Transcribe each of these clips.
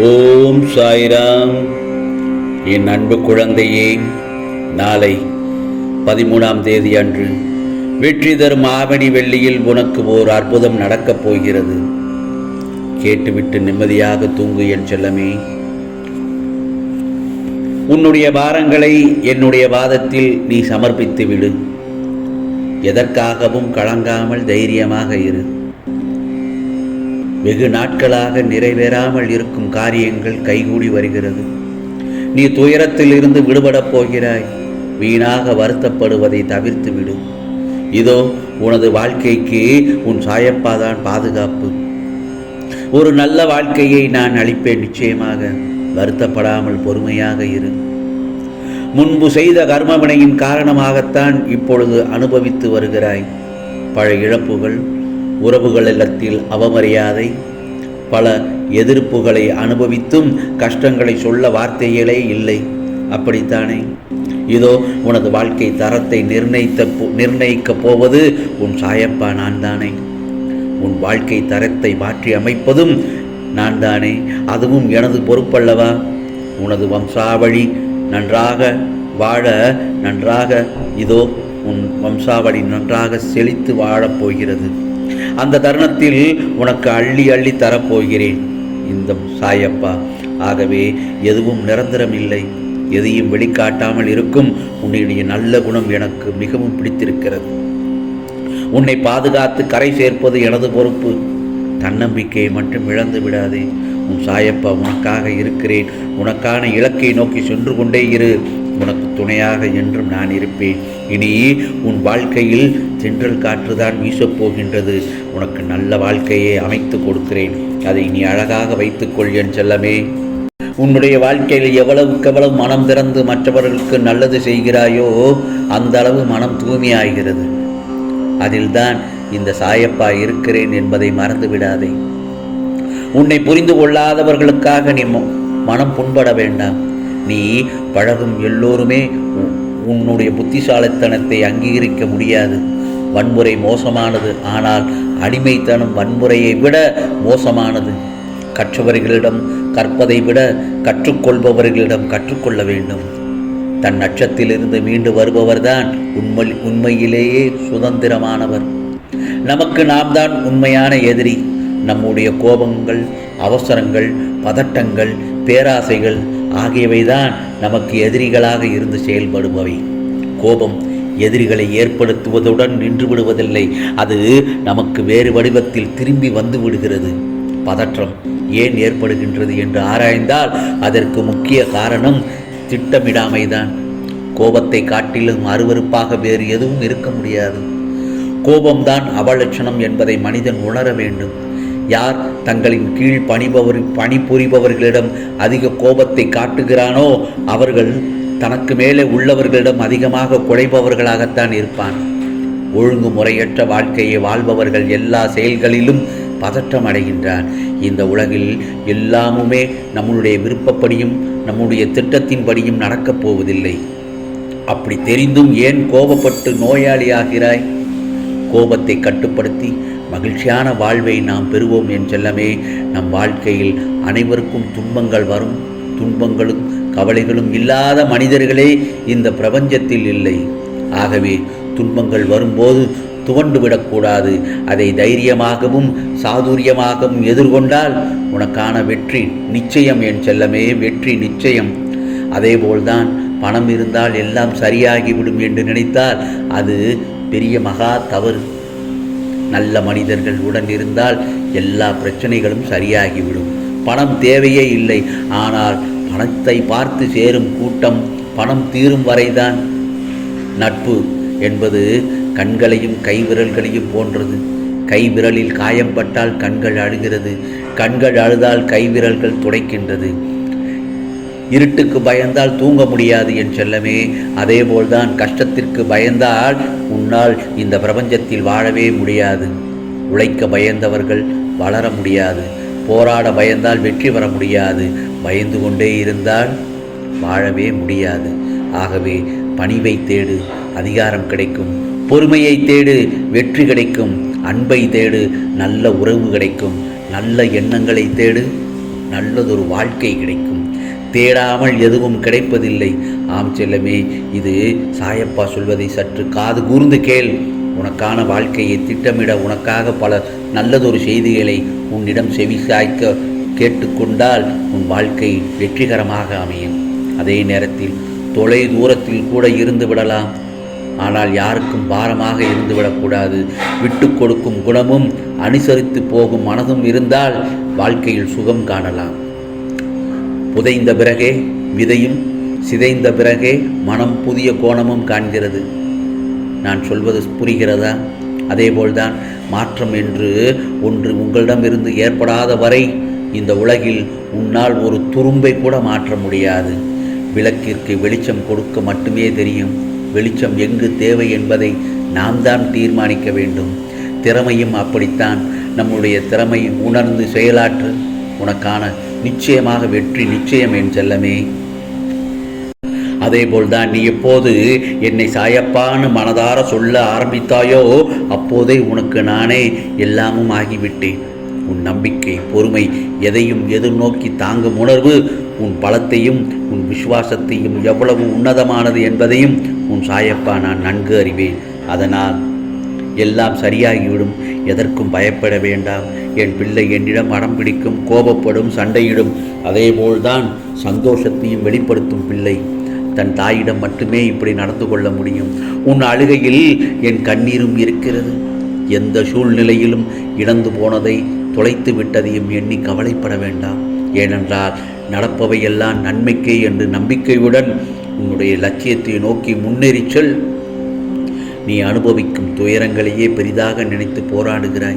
ஓம் சாய்ராம். என் அன்பு குழந்தையே நாளை பதிமூணாம் தேதி அன்று வெற்றி தரும் ஆவணி வெள்ளியில் உனக்கு ஓர் அற்புதம் நடக்கப் போகிறது. கேட்டுவிட்டு நிம்மதியாக தூங்கு என் செல்லமே. உன்னுடைய வாரங்களை என்னுடைய வாதத்தில் நீ சமர்ப்பித்து விடு எதற்காகவும் கலங்காமல் தைரியமாக இரு. வெகு நாட்களாக நிறைவேறாமல் இருக்கும் காரியங்கள் கைகூடி வருகிறது. நீ துயரத்தில் இருந்து விடுபடப் போகிறாய். வீணாக வருத்தப்படுவதை தவிர்த்து விடு. இதோ உனது வாழ்க்கைக்கு உன் சாயப்பாதான் பாதுகாப்பு. ஒரு நல்ல வாழ்க்கையை நான் அளிப்பேன் நிச்சயமாக. வருத்தப்படாமல் பொறுமையாக இரு. முன்பு செய்த கர்மவினையின் காரணமாகத்தான் இப்பொழுது அனுபவித்து வருகிறாய். பழைய இழப்புகள் உறவுகளிடத்தில் அவமரியாதை பல எதிர்ப்புகளை அனுபவித்தும் கஷ்டங்களை சொல்ல வார்த்தைகளே இல்லை. அப்படித்தானே? இதோ உனது வாழ்க்கை தரத்தை நிர்ணயித்த நிர்ணயிக்கப் போவது உன் சாயப்பா நான் தானே உன் வாழ்க்கை தரத்தை மாற்றி அமைப்பதும் நான் தானே அதுவும் எனது பொறுப்பல்லவா? உனது வம்சாவழி நன்றாக வாழ நன்றாக இதோ உன் வம்சாவளி நன்றாக செழித்து வாழப் போகிறது. அந்த தருணத்தில் உனக்கு அள்ளி அள்ளி தரப்போகிறேன். இந்த சாயப்பா ஆகவே எதுவும் நிரந்தரம் இல்லை எதையும் வெளிக்காட்டாமல் இருக்கும் உன்னுடைய நல்ல குணம் எனக்கு மிகவும் பிடித்திருக்கிறது. உன்னை பாதுகாத்து கரை சேர்ப்பது எனது பொறுப்பு. தன்னம்பிக்கையை மட்டும் இழந்து விடாதே. உன் சாயப்பா உனக்காக இருக்கிறேன். உனக்கான இலக்கை நோக்கி சென்று கொண்டே இரு. துணையாக என்றும் நான் இருப்பேன். இனி உன் வாழ்க்கையில் தென்றல் காற்றுதான் வீசப்போகின்றது உனக்கு நல்ல வாழ்க்கையை அமைத்து கொடுக்கிறேன். அதை நீ அழகாக வைத்துக்கொள் என் செல்லமே. உன்னுடைய வாழ்க்கையில் எவ்வளவுக்கு எவ்வளவு மனம் திறந்து மற்றவர்களுக்கு நல்லது செய்கிறாயோ அந்த அளவு மனம் தூய்மையாகிறது. அதில்தான் இந்த சாயப்பா இருக்கிறேன் என்பதை மறந்து விடாதே உன்னை புரிந்து கொள்ளாதவர்களுக்காக நீ மனம் புண்பட வேண்டாம். நீ பழகும் எல்லோருமே உ- உன்னுடைய புத்திசாலித்தனத்தை அங்கீகரிக்க முடியாது. வன்முறை மோசமானது ஆனால் அடிமைத்தனம் வன்முறையை விட மோசமானது. கற்றவர்களிடம் கற்பதை விட கற்றுக்கொள்பவர்களிடம் கற்றுக்கொள்ள வேண்டும். தன் நட்சத்திலிருந்து மீண்டு வருபவர்தான் உண்மை உண்மையிலேயே சுதந்திரமானவர். நமக்கு நாம் தான் உண்மையான எதிரி. நம்முடைய கோபங்கள் அவசரங்கள் பதட்டங்கள் பேராசைகள் ஆகியவைதான் நமக்கு எதிரிகளாக இருந்து செயல்படுபவை. கோபம் எதிரிகளை ஏற்படுத்துவதுடன் நின்று விடுவதில்லை. அது நமக்கு வேறு வடிவத்தில் திரும்பி வந்து விடுகிறது. பதற்றம் ஏன் ஏற்படுகின்றது என்று ஆராய்ந்தால் அதற்கு முக்கிய காரணம் திட்டமிடாமைதான். கோபத்தை காட்டிலும் அருவருப்பாக வேறு எதுவும் இருக்க முடியாது. கோபம்தான் அவலட்சணம் என்பதை மனிதன் உணர வேண்டும். யார் தங்களின் கீழ் பணிபவர் பணிபுரிபவர்களிடம் அதிக கோபத்தை காட்டுகிறானோ அவர்கள் தனக்கு மேலே உள்ளவர்களிடம் அதிகமாக குறைபவர்களாகத்தான் இருப்பான் ஒழுங்குமுறையற்ற வாழ்க்கையை வாழ்பவர்கள் எல்லா செயல்களிலும் பதற்றம் அடைகின்றார். இந்த உலகில் எல்லாமுமே நம்மளுடைய விருப்பப்படியும் நம்முடைய திட்டத்தின்படியும் நடக்கப் போவதில்லை. அப்படி தெரிந்தும் ஏன் கோபப்பட்டு நோயாளியாகிறாய்? கோபத்தை கட்டுப்படுத்தி மகிழ்ச்சியான வாழ்வை நாம் பெறுவோம் என் செல்லமே. நம் வாழ்க்கையில் அனைவருக்கும் துன்பங்கள் வரும். துன்பங்களும் கவலைகளும் இல்லாத மனிதர்களே இந்த பிரபஞ்சத்தில் இல்லை. ஆகவே துன்பங்கள் வரும்போது துவண்டு விடக்கூடாது. அதை தைரியமாகவும் சாதுரியமாகவும் எதிர்கொண்டால் உனக்கான வெற்றி நிச்சயம் என் செல்லமே வெற்றி நிச்சயம். அதேபோல்தான் பணம் இருந்தால் எல்லாம் சரியாகிவிடும் என்று நினைத்தால் அது பெரிய மகா தவறு. நல்ல மனிதர்கள் உடன் இருந்தால் எல்லா பிரச்சனைகளும் சரியாகிவிடும். பணம் தேவையே இல்லை. ஆனால் பணத்தை பார்த்து சேரும் கூட்டம் பணம் தீரும் வரைதான் நட்பு என்பது கண்களையும் கைவிரல்களையும் போன்றது. கைவிரலில் காயம் பட்டால் கண்கள் அழுகிறது. கண்கள் அழுதால் கைவிரல்கள் துடைக்கின்றது. இருட்டுக்கு பயந்தால் தூங்க முடியாது என் செல்லமே. அதேபோல்தான் கஷ்டத்திற்கு பயந்தால் உன்னால் இந்த பிரபஞ்சத்தில் வாழவே முடியாது. உழைக்க பயந்தவர்கள் வளர முடியாது. போராட பயந்தால் வெற்றி பெற முடியாது. பயந்து கொண்டே இருந்தால் வாழவே முடியாது. ஆகவே பணிவை தேடு அதிகாரம் கிடைக்கும். பொறுமையை தேடு வெற்றி கிடைக்கும். அன்பை தேடு நல்ல உறவு கிடைக்கும். நல்ல எண்ணங்களை தேடு நல்லதொரு வாழ்க்கை கிடைக்கும். தேடாமல் எதுவும் கிடைப்பதில்லை. ஆம் செல்லமே இது சாயப்பா சொல்வதை சற்று காது கூர்ந்து கேள். உனக்கான வாழ்க்கையை திட்டமிட உனக்காக பல நல்லதொரு செய்திகளை உன்னிடம் செவிசாய்க்க கேட்டுக்கொண்டால் உன் வாழ்க்கை வெற்றிகரமாக அமையும். அதே நேரத்தில் தொலை தூரத்தில் கூட இருந்து விடலாம். ஆனால் யாருக்கும் பாரமாக இருந்து விடக்கூடாது. விட்டு கொடுக்கும் குணமும் அனுசரித்து போகும் மனதும் இருந்தால் வாழ்க்கையில் சுகம் காணலாம். புதைந்த பிறகே விதையும் சிதைந்த பிறகே மனம் புதிய கோணமும் காண்கிறது. நான் சொல்வது புரிகிறதா? அதேபோல்தான் மாற்றம் என்று ஒன்று உங்களிடமிருந்து ஏற்படாத வரை இந்த உலகில் உன்னால் ஒரு துரும்பை கூட மாற்ற முடியாது. விளக்கிற்கு வெளிச்சம் கொடுக்க மட்டுமே தெரியும். வெளிச்சம் எங்கு தேவை என்பதை நாம் தான் தீர்மானிக்க வேண்டும். திறமையும் அப்படித்தான். நம்முடைய திறமையை உணர்ந்து செயலாற்று. உனக்கான நிச்சயமாக வெற்றி நிச்சயம் என் செல்லமே. அதேபோல்தான் நீ எப்போது என்னை சாயப்பான்னு மனதார சொல்ல ஆரம்பித்தாயோ அப்போதே உனக்கு நானே எல்லாமும் ஆகிவிட்டேன். உன் நம்பிக்கை பொறுமை எதையும் எதிர்நோக்கி தாங்கும் உணர்வு உன் பலத்தையும் உன் விசுவாசத்தையும் எவ்வளவு உன்னதமானது என்பதையும் உன் சாயப்பா நான் நன்கு அறிவேன். அதனால் எல்லாம் சரியாகிவிடும். எதற்கும் பயப்பட வேண்டாம். என் பிள்ளை என்னிடம் அடம் பிடிக்கும் கோபப்படும் சண்டையிடும். அதேபோல்தான் சந்தோஷத்தையும் வெளிப்படுத்தும் பிள்ளை. தன் தாயிடம் மட்டுமே இப்படி நடந்து கொள்ள முடியும். உன் அழுகையில் என் கண்ணீரும் இருக்கிறது. எந்த சூழ்நிலையிலும் இழந்து போனதை தொலைத்து விட்டதையும் எண்ணி கவலைப்பட வேண்டாம். ஏனென்றால் நடப்பவையெல்லாம் நன்மைக்கே என்று நம்பிக்கையுடன் உன்னுடைய லட்சியத்தை நோக்கி முன்னேறிச் செல். நீ அனுபவிக்கும் துயரங்களையே பெரிதாக நினைத்து போராடுகிறாய்.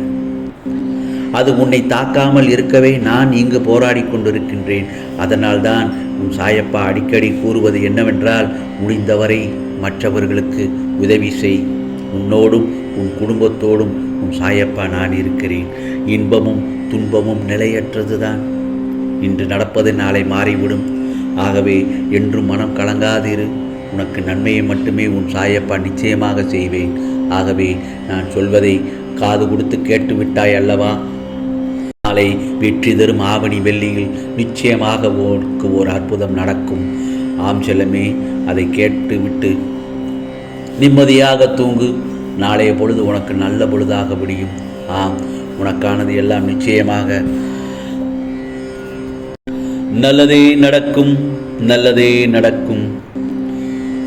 அது உன்னை தாக்காமல் இருக்கவே நான் இங்கு போராடி கொண்டிருக்கின்றேன். அதனால்தான் உன் சாயப்பா அடிக்கடி கூறுவது என்னவென்றால் முடிந்தவரை மற்றவர்களுக்கு உதவி செய். உன்னோடும் உன் குடும்பத்தோடும் உன் சாயப்பா நான் இருக்கிறேன். இன்பமும் துன்பமும் நிலையற்றதுதான். இன்று நடப்பது நாளை மாறிவிடும். ஆகவே என்றும் மனம் கலங்காதிரு. உனக்கு நன்மையை மட்டுமே உன் சாயப்பா நிச்சயமாக செய்வேன். ஆகவே நான் சொல்வதை காது கொடுத்து கேட்டு விட்டாய் அல்லவா? நாளை வெற்றி தரும் ஆவணி வெள்ளியில் நிச்சயமாக உனக்கு ஒரு அற்புதம் நடக்கும். ஆம் செல்லமே அதை கேட்டுவிட்டு நிம்மதியாக தூங்கு. நாளைய பொழுது உனக்கு நல்ல பொழுதாக விடியும். ஆம் உனக்கானது எல்லாம் நிச்சயமாக நல்லதே நடக்கும் நல்லதே நடக்கும்.